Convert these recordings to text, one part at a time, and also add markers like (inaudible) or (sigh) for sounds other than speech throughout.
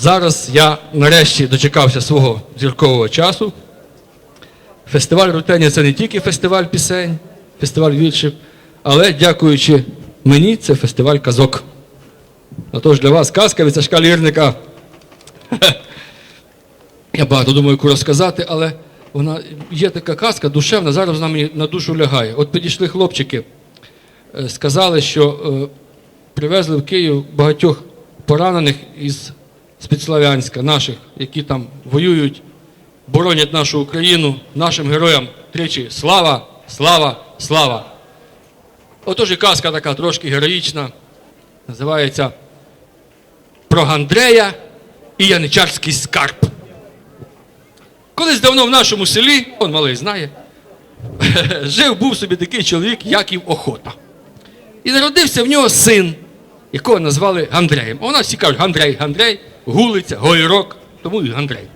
Зараз я нарешті дочекався свого зіркового часу. Фестиваль Рутення це не тільки фестиваль пісень, фестиваль віршів, але дякуючи мені, це фестиваль казок. Отож для вас казка від Сашка Лірника. (laughs) Я багато думаю, яку розказати, але вона є така казка душевна, зараз вона мені на душу лягає. От підійшли хлопчики, е, сказали, що е, привезли в Київ багатьох поранених із Спецславянська, наших, які там воюють, боронять нашу Україну, нашим героям тричі слава, слава, слава. Отож і казка така трошки героїчна, називається Про Гандрея і Яничарський скарб. Колись давно в нашому селі, он малий знає, (laughs) жив був собі такий чоловік, Яків Охота. І народився в нього син, якого назвали Гандреєм. У нас всі кажуть Гандрей, Гандрей, Гулиця, Гойрок, тому і Гандрей.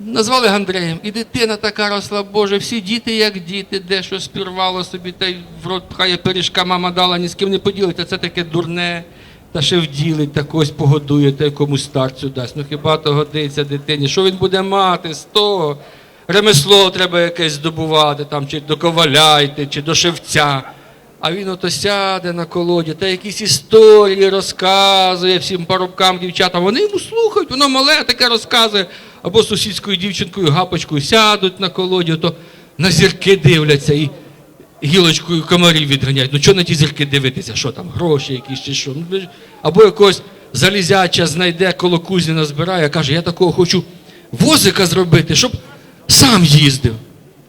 Назвали Гандреєм. І дитина така росла, Боже, всі діти як діти, де що спірвало собі, та й в рот пхає пиріжка, мама дала, ні з ким не поділиться, це таке дурне. Та ще вділить, та когось погодує, та комусь старцю дасть. Ну хіба то годиться дитині? Що він буде мати з того? Ремесло треба якесь здобувати, там, чи до коваля йти, чи до шевця. А він ото сяде на колоді та якісь історії розказує всім парубкам, дівчатам. Вони йому слухають, воно мале таке розказує. Або сусідською дівчинкою, гапочкою сядуть на колоді, то на зірки дивляться і гілочкою комарів відганяють. Ну чого на ті зірки дивитися? Що там, гроші якісь чи що? Ну, або якогось залізяча знайде коло кузні назбирає, каже, я такого хочу возика зробити, щоб сам їздив.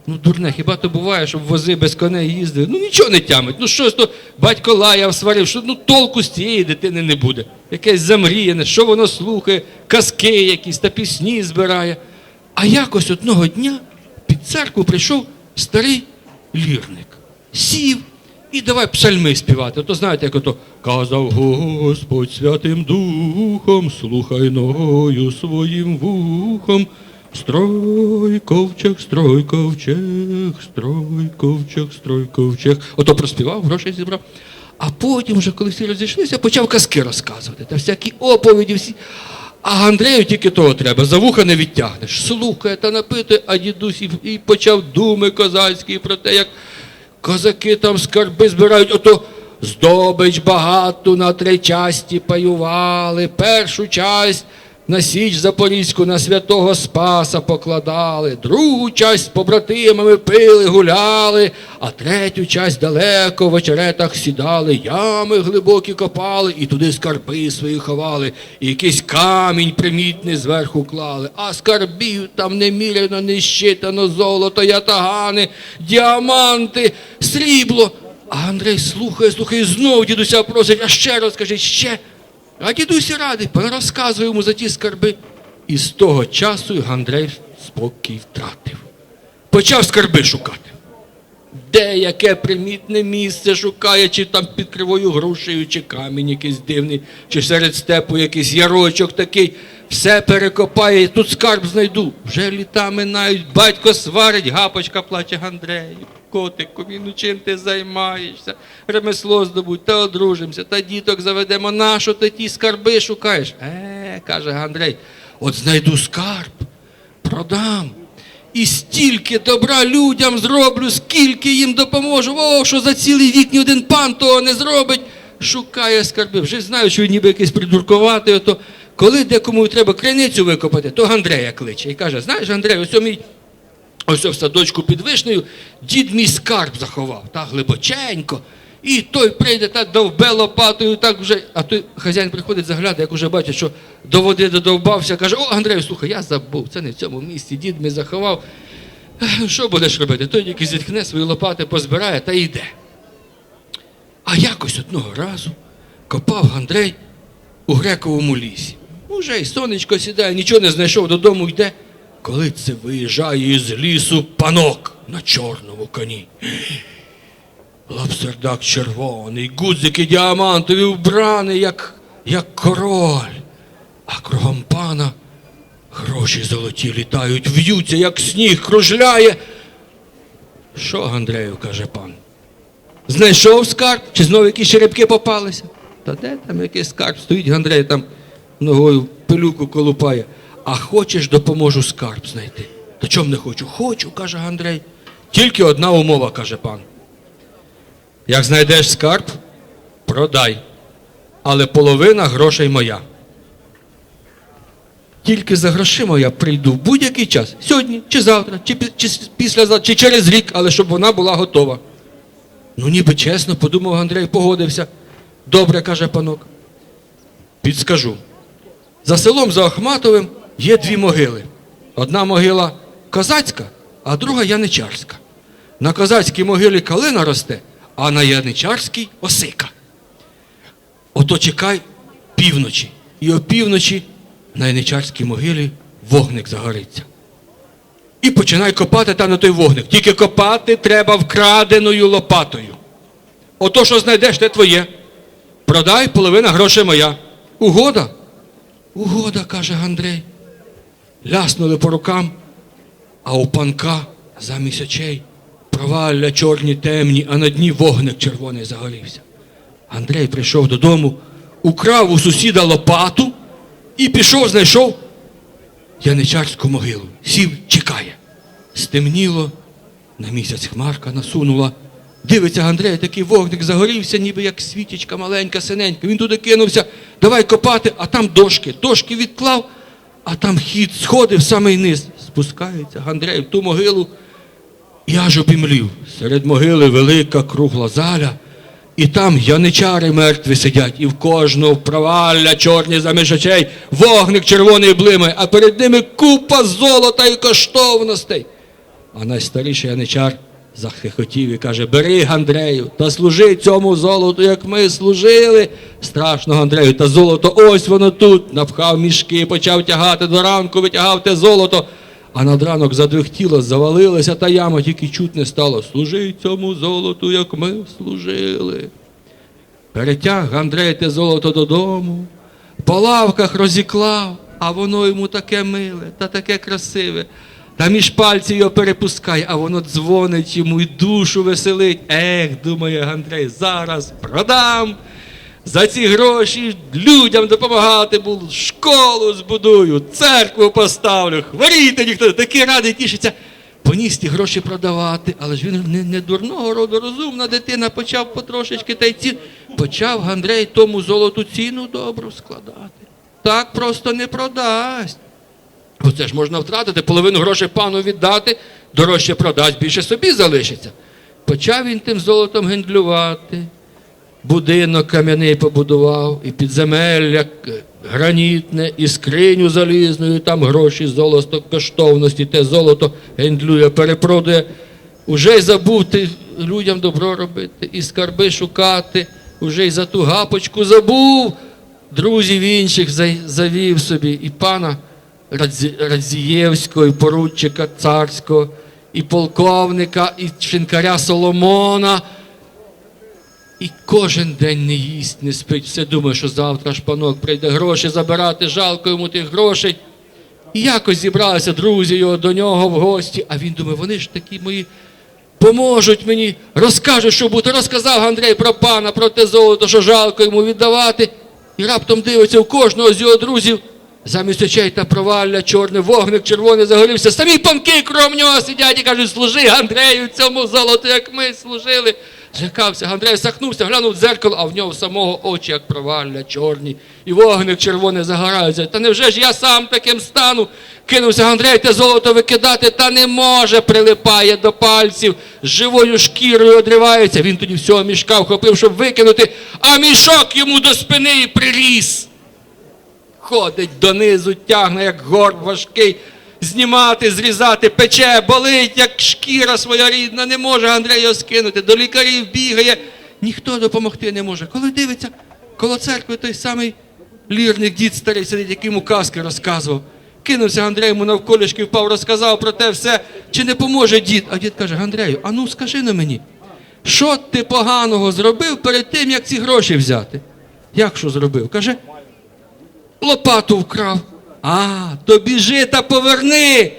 Ну, дурне, хіба то буває, щоб вози без коней їздили? Ну нічого не тямить. Ну щось то батько лаяв, сварив, що ну толку з цієї дитини не буде. Якесь замріяне, що воно слухає, казки якісь та пісні збирає. А якось одного дня під церкву прийшов старий лірник. Сів і давай псальми співати. То знаєте, як ото казав Господь Святим Духом, слухай ногою своїм вухом. Строй ковчег, строй ковчег, строй ковчег, строй ковчег. Ото проспівав, грошей зібрав. А потім, вже, коли всі розійшлися, почав казки розказувати. Та всякі оповіді, всі. А Андрею тільки того треба, за вуха не відтягнеш. Слухає та напитує, а дідусь і, почав думи козацькі про те, як козаки там скарби збирають, ото здобич багату на три часті паювали, першу часть на Січ Запорізьку на святого Спаса покладали, другу часть з побратимами пили, гуляли, а третю часть далеко в очеретах сідали, ями глибокі копали і туди скарби свої ховали, і якийсь камінь примітний зверху клали, а скарбів там неміряно, не щитано, золото, ятагани, діаманти, срібло. А Андрей слухає, слухає, знов дідуся просить, а ще розкажіть, ще. А дідусь радий, розказує йому за ті скарби. І з того часу Гандрей спокій втратив. Почав скарби шукати. Де яке примітне місце шукає, чи там під кривою грушею, чи камінь якийсь дивний, чи серед степу якийсь ярочок такий. Все перекопає, тут скарб знайду. Вже літа минають, батько сварить, гапочка плаче Гандрею. Котику, ну чим ти займаєшся? Ремесло здобудь, та одружимося, та діток заведемо. Нащо ти ті скарби шукаєш? Е, каже Гандрей, от знайду скарб, продам. І стільки добра людям зроблю, скільки їм допоможу. О, що за цілий вік ні один пан того не зробить. Шукає скарби. Вже знаю, що він ніби якийсь придуркуватий. Ото коли декому треба криницю викопати, то Гандрея кличе. І каже: знаєш, Андрей, ось мій ось в садочку під вишнею дід мій скарб заховав, так глибоченько. І той прийде та довбе лопатою, так вже. А той хазяїн приходить, заглядає, як уже бачить, що до води додовбався, каже: О, Андрію, слухай, я забув, це не в цьому місці, дід мій заховав. Що будеш робити? Той тільки зіткне свої лопати, позбирає та йде. А якось одного разу копав Андрей у грековому лісі. Уже й сонечко сідає, нічого не знайшов, додому йде. Коли це виїжджає із лісу панок на чорному коні. Лапсердак червоний, гудзики діамантові вбраний, як, як король. А кругом пана гроші золоті літають, в'ються, як сніг кружляє. Що, Андрею, каже пан? Знайшов скарб, чи знову якісь черепки попалися? Та де там якийсь скарб? Стоїть Андрей там ногою пилюку колупає. А хочеш, допоможу скарб знайти. Та чом не хочу? Хочу, каже Андрей. Тільки одна умова, каже пан. Як знайдеш скарб, продай. Але половина грошей моя. Тільки за грошима я прийду в будь-який час. Сьогодні, чи завтра, чи, чи післязавтра, чи через рік, але щоб вона була готова. Ну, ніби чесно, подумав Андрей, погодився. Добре, каже панок. Підскажу. За селом за Ахматовим є дві могили. Одна могила козацька, а друга яничарська. На козацькій могилі калина росте, а на яничарській осика. Ото чекай півночі. І опівночі на яничарській могилі вогник загориться. І починай копати там на той вогник. Тільки копати треба вкраденою лопатою. Ото, що знайдеш, те твоє. Продай, половина грошей моя. Угода? Угода, каже Андрей. Ляснули по рукам, а у панка замість очей провалля чорні темні, а на дні вогник червоний загорівся. Андрей прийшов додому, украв у сусіда лопату і пішов, знайшов яничарську могилу. Сів, чекає. Стемніло, на місяць хмарка насунула. Дивиться Андрей, такий вогник загорівся, ніби як світічка маленька, синенька. Він туди кинувся, давай копати, а там дошки. Дошки відклав, а там хід сходив самий низ. Спускається Андрей в ту могилу. І аж обімлів. Серед могили велика кругла заля, і там яничари мертві сидять, і в кожного провалля чорні заміж очей, вогник червоний блимає, а перед ними купа золота і коштовностей. А найстаріший яничар захихотів і каже: Бери, Андрею, та служи цьому золоту, як ми служили. Страшно, Андрею, та золото ось воно тут. Напхав мішки, почав тягати до ранку, витягав те золото. А над ранок задвихтіло, завалилася та яма, тільки чуть не стало. Служи цьому золоту, як ми служили. Перетяг Андрей те золото додому, по лавках розіклав, а воно йому таке миле та таке красиве. Та між пальців його перепускає, а воно дзвонить йому і душу веселить. Ех, думає Андрей, зараз продам. За ці гроші людям допомагати буду, школу збудую, церкву поставлю, хворіти ніхто, такий радий тішиться. Поніс ті гроші продавати, але ж він не, не дурного роду, розумна дитина, почав потрошечки та й ці. Почав Андрей тому золоту ціну добру складати. Так просто не продасть. Оце ж можна втратити, половину грошей пану віддати, дорожче продасть, більше собі залишиться. Почав він тим золотом гендлювати, будинок кам'яний побудував, і підземелля гранітне, і скриню залізну, і там гроші, золото, коштовності, те золото гендлює, перепродує. Уже й забув ти людям добро робити, і скарби шукати, уже й за ту гапочку забув. Друзів інших завів собі, і пана Радзієвського, і поручика царського, і полковника, і шинкаря Соломона. І кожен день не їсть, не спить, все думає, що завтра ж панок прийде гроші забирати, жалко йому тих грошей. І якось зібралися друзі його до нього в гості, а він думає, вони ж такі мої поможуть мені, розкажуть, що буде. Розказав Андрей про пана, про те золото, що жалко йому віддавати. І раптом дивиться, у кожного з його друзів замість очей та провалля, чорний вогник, червоний загорівся. Самі панки кром нього сидять і кажуть, служи Андрею цьому золоту, як ми служили. Злякався, Андрей сахнувся, глянув в дзеркало, а в нього самого очі, як провалля, чорні, і вогник червоний загорається. Та невже ж я сам таким стану? Кинувся Андрей те золото викидати, та не може, прилипає до пальців, живою шкірою одривається. Він тоді всього мішка вхопив, щоб викинути, а мішок йому до спини приріс. Ходить донизу, тягне, як горб важкий, знімати, зрізати, пече, болить, як шкіра своя рідна, не може Андрей його скинути, до лікарів бігає, ніхто допомогти не може. Коли дивиться, коло церкви той самий лірник дід старий сидить, який йому казки розказував. Кинувся Андрей йому навколішки впав, розказав про те все, чи не поможе дід. А дід каже: Андрею, а ну скажи на мені, що ти поганого зробив перед тим, як ці гроші взяти? Як що зробив? Каже, лопату вкрав. А, то біжи та поверни.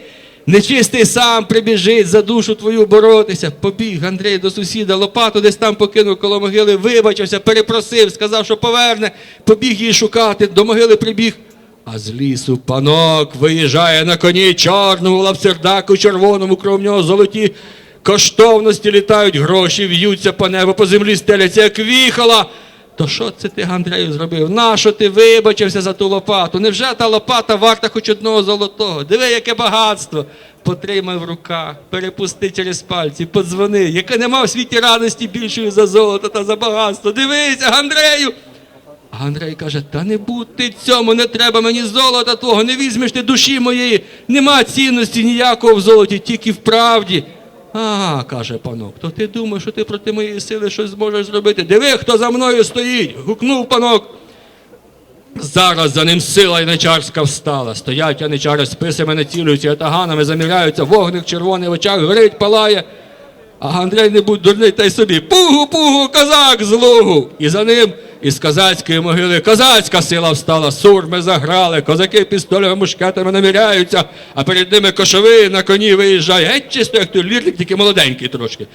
Нечистий сам прибіжить за душу твою боротися. Побіг Андрій до сусіда, лопату десь там покинув коло могили, вибачився, перепросив, сказав, що поверне, побіг її шукати, до могили прибіг. А з лісу панок виїжджає на коні чорному лапсердаку, червоному кров нього золоті коштовності літають, гроші в'ються по небу, по землі стеляться, як віхала. То що це ти, Андрею, зробив? Нащо ти вибачився за ту лопату? Невже та лопата варта хоч одного золотого? Диви, яке багатство. Потримай в руках, перепусти через пальці, подзвони, яке нема в світі радості більшої за золото та за багатство. Дивися, Андрею! А Андрей каже: та не будь ти цьому, не треба мені золота твого, не візьмеш ти душі моєї, нема цінності ніякого в золоті, тільки в правді. Ага, каже панок, то ти думаєш, що ти проти моєї сили щось зможеш зробити? Диви, хто за мною стоїть. гукнув панок. Зараз за ним сила яничарська встала. Стоять яничари, списами націлюються, атаганами заміряються, вогник червоний в очах, горить, палає. А Андрей не будь дурний та й собі. Пугу, пугу, козак з лугу. І за ним із козацької могили козацька сила встала, сурми заграли, козаки пістолями мушкетами наміряються, а перед ними кошовий на коні виїжджає. Геть чисто, як той лірник, тільки молоденький трошки.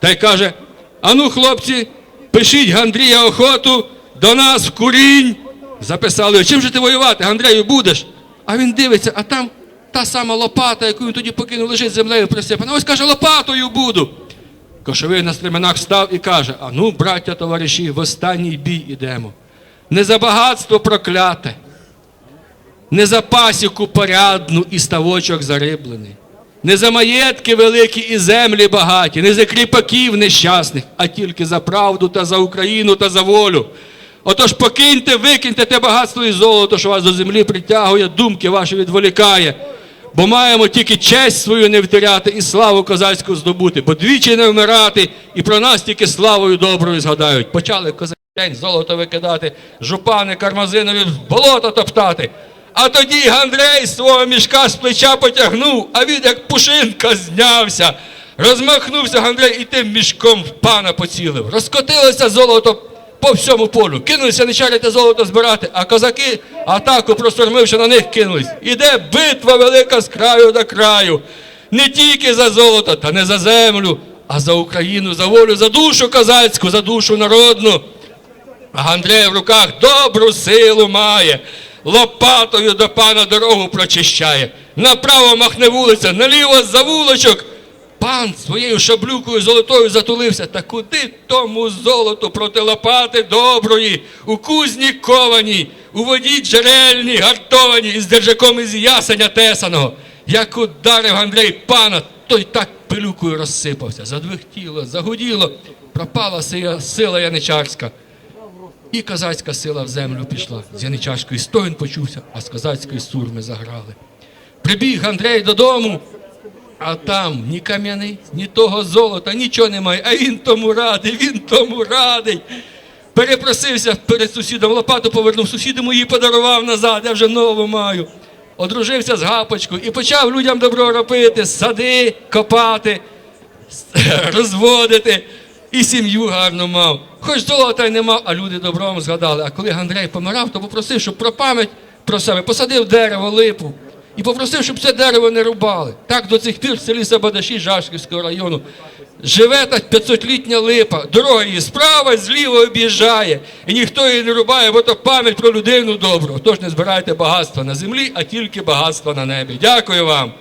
Та й каже: ану, хлопці, пишіть Гандрія охоту до нас в курінь. Записали, чим же ти воювати, Андрею, будеш? А він дивиться, а там та сама лопата, яку він тоді покинув, лежить землею присипана. Ось каже, лопатою буду. Кошовий на стременах став і каже: А ну, браття товариші, в останній бій ідемо. Не за багатство прокляте, не за пасіку порядну і ставочок зариблений, не за маєтки великі і землі багаті, не за кріпаків нещасних, а тільки за правду та за Україну та за волю. Отож покиньте, викиньте те багатство і золото, що вас до землі притягує, думки ваші відволікає. Бо маємо тільки честь свою не втеряти і славу козацьку здобути, бо двічі не вмирати, і про нас тільки славою доброю згадають. Почали козаки день золото викидати, жупани кармазинові в болото топтати. А тоді Гандрей свого мішка з плеча потягнув, а він як пушинка знявся. Розмахнувся Гандрей і тим мішком в пана поцілив. Розкотилося золото по всьому полю. Кинулися не чарити золото збирати, а козаки атаку простормивши на них кинулись. Іде битва велика з краю до краю. Не тільки за золото, та не за землю, а за Україну, за волю, за душу козацьку, за душу народну. А Андрей в руках добру силу має, лопатою до пана дорогу прочищає. Направо махне вулиця, наліво за вулочок. Пан своєю шаблюкою золотою затулився. Та куди тому золоту проти лопати доброї, у кузні кованій, у воді джерельній, гартованій, із держаком із ясеня тесаного. Як ударив Андрей пана, той так пилюкою розсипався. Задвихтіло, загуділо, пропала сила, сила яничарська. І козацька сила в землю пішла. З яничарської стоїн почувся, а з козацької сурми заграли. Прибіг Андрей додому, а там ні кам'яниць, ні того золота, нічого немає. А він тому радий, він тому радий. Перепросився перед сусідом, лопату повернув, сусідому її подарував назад, я вже нову маю. Одружився з гапочкою і почав людям добро робити, сади копати, (laughs) розводити і сім'ю гарно мав. Хоч золота й не мав, а люди добром згадали. А коли Андрей помирав, то попросив, щоб про пам'ять про себе посадив дерево, липу і попросив, щоб це дерево не рубали. Так до цих пір в селі Сабадаші Жашківського району живе та 500-літня липа. Дорога її справа, зліва об'їжджає. І ніхто її не рубає, бо то пам'ять про людину добру. Тож не збирайте багатства на землі, а тільки багатства на небі. Дякую вам.